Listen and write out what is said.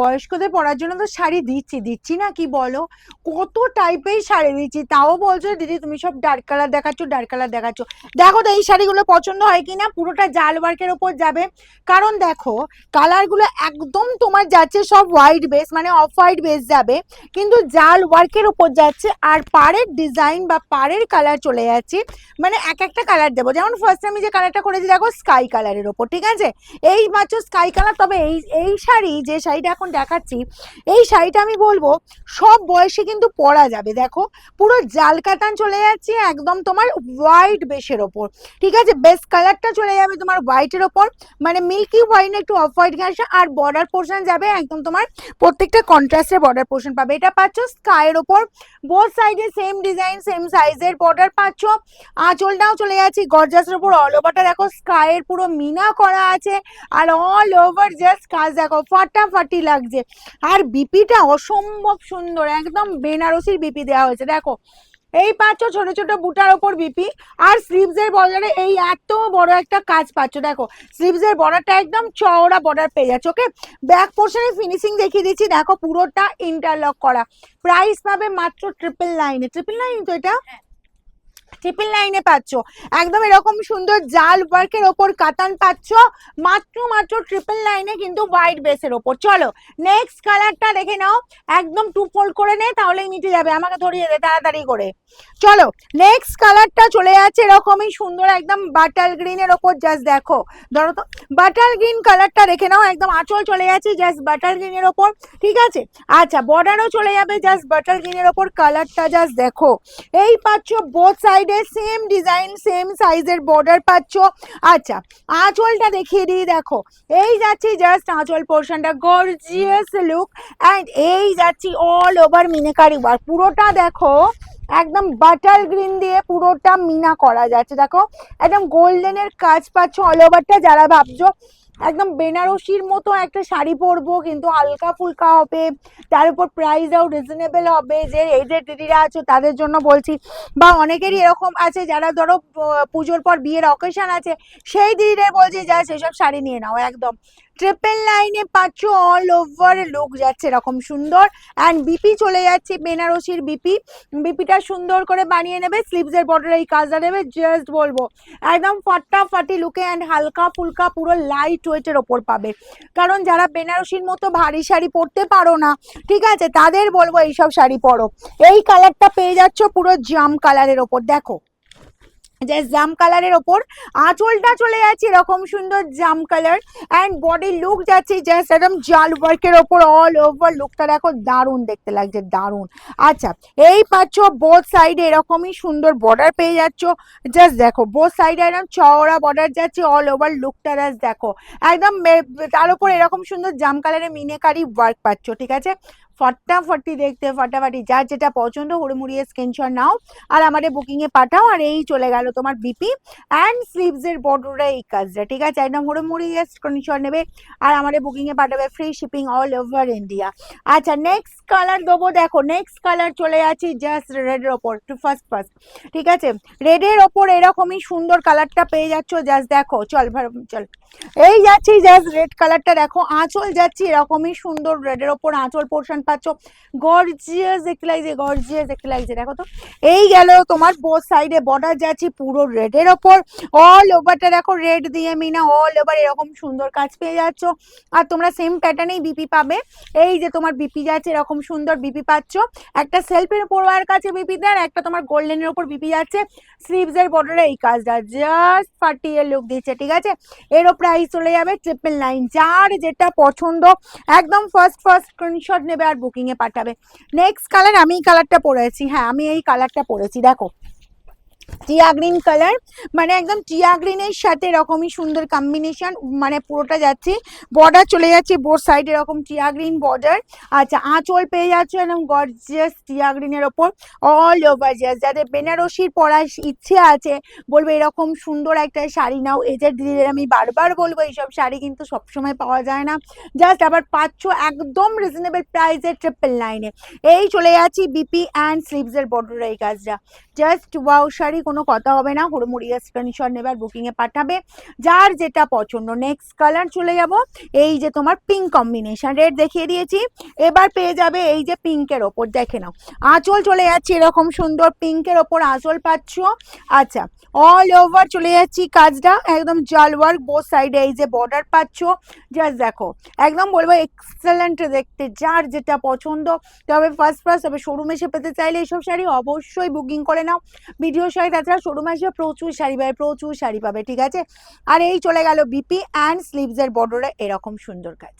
বয়স্কদের পরার জন্য তো শাড়ি দিচ্ছি দিচ্ছি না কি বলো? কত টাইপের শাড়ি দিচ্ছি, তাও বলছো দিদি, তুমি সব ডার্ক কালার দেখাচ্ছ ডার্ক কালার দেখাচ্ছ। দেখো তো, এই শাড়িগুলো পছন্দ হয় কি না পুরোটা জাল ওয়ার্কের ওপর যাবে। কারণ দেখো কালারগুলো একদম তোমার যাচ্ছে সব হোয়াইট বেস মানে অফ হোয়াইট বেস যাবে, কিন্তু জাল ওয়ার্কের উপর যাচ্ছে আর পাড়ের ডিজাইন বা পাড়ের কালার চলে যাচ্ছে। মানে এক একটা কালার দেবো। যেমন ফার্স্ট আমি যে কালারটা করেছি, দেখো স্কাই কালারের ওপর ঠিক আছে? এই মাত্র স্কাই কালার তবে এই এই শাড়ি, যে শাড়িটা এখন দেখাচ্ছি, এই শাড়িটা আমি বলব, সব বয়সে কিন্তু পরা যাবে। দেখো, পুরো জাল কাতান চলে যাচ্ছে, একদম তোমার হোয়াইট বেসের ওপর। ঠিক আছে? বেস কালারটা চলে যাবে তোমার হোয়াইটের ওপর। মানে মিল্কি হোয়াইট একটু অফ হোয়াইট ঘাসা আর বর্ডার পোর্শন যাবে, একদম তোমার প্রত্যেকটা কন্ট্রাস্টের বর্ডার পোর্শন পাবে। এটা পাচ্ছ স্কাইয়ের ওপর। বোথ সাইডে সেম ডিজাইন সেম সাইজের বর্ডার পাচ্ছ। আঁচলটাও চলে যাচ্ছে গর্জাসের ওপর। অল ওভারটা দেখো স্কাইয়ের পুরো মিনা করা আছে। আর অল ওভার জাস্ট কাজ দেখো, ফাটাফাটি লাগছে। আর বিপিটা অসম্ভব সুন্দর, একদম বেনারসির বিপি দেওয়া হয়েছে। দেখো, এই পাচ্ছ ছোট ছোট বুটার ওপর বিপি, আর স্লিভস এর বর্ডারে এই এত বড় একটা কাজ পাচ্ছ। দেখো স্লিভস এর বর্ডারটা একদম চওড়া বর্ডার পেয়ে যাচ্ছে ওকে ব্যাক পোর্শনের ফিনিশিং দেখিয়ে দিচ্ছি। দেখো, পুরোটা ইন্টারলক করা। প্রাইস পাবে মাত্র ট্রিপল নাইনে ট্রিপল নাইন তো এটা? ট্রিপল নাইনে পাচ্ছ। একদম এরকম সুন্দর জাল ওয়ার্কের ওপর কাতান পাচ্ছ। মাত্র মাত্র ট্রিপল নাইনে কিন্তু হোয়াইট বেসের ওপর। চলো নেক্সট কালারটা দেখে নাও। একদম টু ফোল্ড করে নে, তাহলেই মিটে যাবে। আমাকে ধরিয়ে দে, তাড়াতাড়ি করে। চলো নেক্সট কালারটা চলে যাচ্ছে এরকমই সুন্দর একদম বাটাল গ্রিনের ওপর। জাস্ট দেখো, ধরো তো বাটাল গ্রিন কালারটা দেখে নাও। একদম আঁচল চলে যাচ্ছে জাস্ট বাটাল গ্রিনের ওপর। ঠিক আছে? আচ্ছা বর্ডারও চলে যাবে জাস্ট বাটাল গ্রিনের ওপর। কালারটা জাস্ট দেখো। এই পাচ্ছ বোথ সাইডে সেম ডিজাইন সেম সাইজের বর্ডার পাচ্ছ। আচ্ছা আঁচলটা দেখিয়ে দিই, দেখো। এই যাচ্ছি জাস্ট আঁচল পোর্শনটা গর্জিয়াস লুক অ্যান্ড এই যাচ্ছি অল ওভার মিনেকারি ওয়ার্ক পুরোটা দেখো, একদম বাটার গ্রিন দিয়ে পুরোটা মিনা করা যাচ্ছে। দেখো, একদম গোল্ডেনের কাজ পাচ্ছ অল ওভারটা যারা ভাবছ একদম বেনারসির মতো একটা শাড়ি পরবো, কিন্তু হালকা ফুলকা হবে, তার উপর প্রাইসটাও রিজনেবল হবে, যে এই যে দিদিরা আছো তাদের জন্য বলছি। বা অনেকেরই এরকম আছে যারা ধরো পুজোর পর বিয়ের অকেশন আছে, সেই দিদিরাই বলছি, যা সেসব শাড়ি নিয়ে নাও, একদম। ট্রিপল লাইনে পাচ্ছ অল ওভার লুক যাচ্ছে এরকম সুন্দর। অ্যান্ড বিপি চলে যাচ্ছে, বেনারসির বিপি বিপিটা সুন্দর করে বানিয়ে নেবে স্লিভসের বর্ডারে এই কাজটা দেবে জাস্ট বলব। একদম ফাটাফাটি লুকে অ্যান্ড হালকা ফুলকা পুরো লাইট ওয়েটের ওপর পাবে। কারণ যারা বেনারসির মতো ভারী শাড়ি পরতে পারো না, ঠিক আছে, তাদের বলব এইসব শাড়ি পরো। এই কালারটা পেয়ে যাচ্ছ পুরো জাম কালারের ওপর, দেখো। যে জাম কালারের ওপর আঁচলটা চলে যাচ্ছে এরকম সুন্দর জাম কালার। অ্যান্ড বডি লুক যাচ্ছে জাস্ট একদম জাল ওয়ার্কের ওপর অল ওভার লুকটা দেখো দারুণ দেখতে লাগছে, দারুণ। আচ্ছা এই পাচ্ছ বোথ সাইডে এরকমই সুন্দর বর্ডার পেয়ে যাচ্ছ। জাস্ট দেখো বোথ সাইডে একদম চওড়া বর্ডার যাচ্ছে অল ওভার লুকটা জাস্ট দেখো। একদম তার উপর এরকম সুন্দর জাম কালারের মিনেকারি ওয়ার্ক পাচ্ছ, ঠিক আছে? ফটাফটি দেখতে, ফটাফটি যার যেটা পছন্দ, হুড়মুড়িয়ে স্ক্রিনশট নাও আর আমাদের বুকিং এ পাঠাও আর এই চলে গেল তোমার বিপি অ্যান্ড স্লিভস এর বর্ডারে এই কাজটা, ঠিক আছে? একদম হুড়মুড়িয়ে স্ক্রিনশট নেবে আর আমাদের বুকিং এ পাঠাবে free shipping all over India আচ্ছা নেক্সট কালার দেবো, দেখো নেক্সট কালার চলে যাচ্ছে জাস্ট রেডের ওপর টু ফার্স্ট ফার্স্ট ঠিক আছে? রেডের ওপর এরকমই সুন্দর কালারটা পেয়ে যাচ্ছ জাস্ট দেখো, চল চল। এই যাচ্ছি জাস্ট রেড কালারটা দেখো, আঁচল যাচ্ছি এরকমই সুন্দর রেডের ওপর আঁচল পোর্শন পাচ্ছ? গর্জিয়াস দেখতে লাগছে গর্জিয়াস দেখতে লাগছে দেখো তো, এই গেল তোমার বোথ সাইডে বর্ডার যাচ্ছে পুরো রেডের ওপর। অল ওভারটা দেখো রেড দিয়ে মিনা অল ওভার এরকম সুন্দর কাজ পেয়ে যাচ্ছ। আর তোমরা সেম প্যাটার্নেই বিপি পাবে। এই যে তোমার বিপি যাচ্ছে এরকম সুন্দর বিপি পাচ্ছ। একটা সেলফের উপর আর কাছে বিপি দেন, একটা তোমার গোল্ডেনের উপর বিপি যাচ্ছে। স্লিভস এর বর্ডারে এই কাজটা জাস্ট ফাটিয়ে লুক দিচ্ছে, ঠিক আছে? এরও প্রাইস চলে যাবে ট্রিপল নাইন যার যেটা পছন্দ, একদম ফার্স্ট ফার্স্ট স্ক্রিনশট নেবে আর বুকিং এ পাঠাবে। নেক্সট কালার আমি এই কালারটা পরেছি। হ্যাঁ আমি এই কালারটা পরেছি। দেখো টিয়া গ্রিন কালার। মানে একদম টিয়া গ্রিনের সাথে এরকমই সুন্দর কম্বিনেশন মানে পুরোটা যাচ্ছে। বর্ডার চলে যাচ্ছে বোর সাইড এরকম টিয়া গ্রিন বর্ডার আচ্ছা আঁচল পেয়ে যাচ্ছে একদম গর্জিয়াস টিয়া গ্রিনের ওপর। অল ওভার জাস্ট যাদের বেনারসির পরার ইচ্ছে আছে, বলব এরকম সুন্দর একটা শাড়ি নাও। এজের দিদিদের আমি বারবার বলব, এইসব শাড়ি কিন্তু সবসময় পাওয়া যায় না। জাস্ট আবার পাচ্ছ একদম রিজনেবল প্রাইসে ট্রিপল নাইনে এই চলে যাচ্ছি বিপি অ্যান্ড স্লিভসের বর্ডার এই কাজটা। জাস্ট ওয়াও শাড়ি শাড়ি কোনো কথা হবে না। হুড়মুড়িয়ে স্ক্রিনশট নেবে আর বুকিংয়ে পাঠাবে। যার যেটা পছন্দ। নেক্সট কালার চলে যাব। এই যে তোমার পিঙ্ক কম্বিনেশন রেড দেখিয়ে দিয়েছি। এবার পেয়ে যাবে এই যে পিঙ্কের ওপর। দেখে নাও। আঁচল চলে যাচ্ছে এরকম সুন্দর। পিঙ্কের ওপর আঁচল পাচ্ছ। আচ্ছা অল ওভার চলে যাচ্ছি কাজটা। একদম জাল ওয়ার্ক বোথ সাইডে এই যে বর্ডার পাচ্ছ। জাস্ট দেখো। একদম বলব এক্সেলেন্ট দেখতে। যার যেটা পছন্দ। তবে ফার্স্ট ফার্স্ট তবে শোরুমে এসে পেতে চাইলে এইসব শাড়ি অবশ্যই বুকিং করে নাও। ভিডিও শাড়ি তাছাড়া শোরুমে আসবে প্রচুর শাড়ি পাবে, প্রচুর শাড়ি পাবে, ঠিক আছে? আর এই চলে গেল বিপি অ্যান্ড স্লিভসের বর্ডারে এরকম সুন্দর কাজ।